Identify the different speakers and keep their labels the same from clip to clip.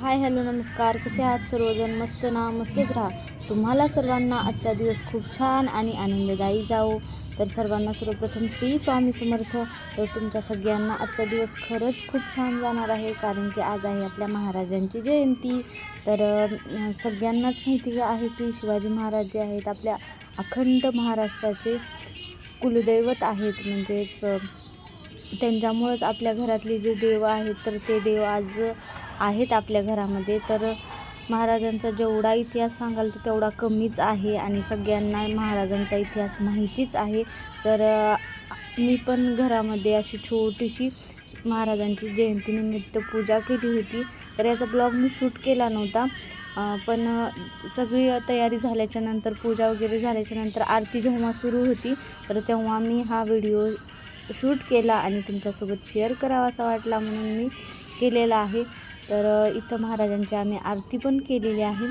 Speaker 1: Hi hello नमस्कार. कसे आहात सर्वजण? मस्त ना? मस्तच राहा. तुम्हाला सर्वांना आजचा दिवस खूप छान आणि आनंददायी जाओ तर सर्वांना सर्वप्रथम श्री स्वामी समर्थ. तर तुमच्या सगळ्यांना आजचा दिवस खरंच खूप छान जाणार आहे कारण की आज आहे आपल्या महाराजांची जयंती. तर सगळ्यांनाच माहिती आहे की शिवाजी महाराज जे आहेत आपल्या अखंड महाराष्ट्राचे कुलदैवत आहेत. म्हणजेच त्यांच्यामुळंच आपल्या घरातले जे देव आहेत तर ते देव आज आहेत आपल्या घरामध्ये तर महाराजांचा जेवढा इतिहास सांगाल तर तेवढा कमीच आहे आणि सगळ्यांना महाराजांचा इतिहास माहितीच आहे. तर मी पण घरामध्ये अशी छोटीशी महाराजांची जयंतीनिमित्त पूजा केली होती. तर याचा ब्लॉग मी शूट केला नव्हता. पण सगळी तयारी झाल्याच्यानंतर पूजा वगैरे झाल्याच्यानंतर आरती जेव्हा सुरू होती तर तेव्हा मी हा व्हिडिओ शूट केला आणि तुमच्यासोबत शेअर करावा असा वाटला म्हणून मी केलेला आहे. तर इथं महाराजांची आम्ही आरती पण केलेली आहे.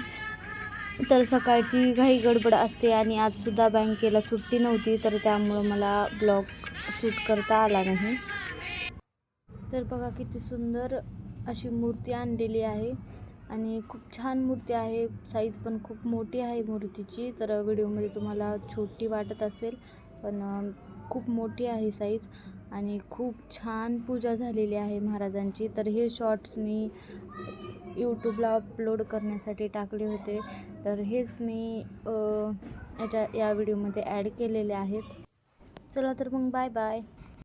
Speaker 1: तर सकाळची घाई गडबड असते आणि आजसुद्धा बँकेला सुट्टी नव्हती तर त्यामुळं मला ब्लॉग शूट करता आला नाही. तर बघा किती सुंदर अशी मूर्ती आणलेली आहे आणि खूप छान मूर्ती आहे. साईज पण खूप मोठी आहे मूर्तीची. तर व्हिडिओमध्ये तुम्हाला छोटी वाटत असेल पण खूप मोठी आहे साईज आणि खूप छान पूजा झालेली आहे महाराजांची. तर हे शॉर्ट्स मी यूट्यूबला अपलोड करण्यासाठी टाकले होते. तर हेच मी याच्या या व्हिडिओमध्ये ॲड केलेले आहेत. चला तर मग बाय बाय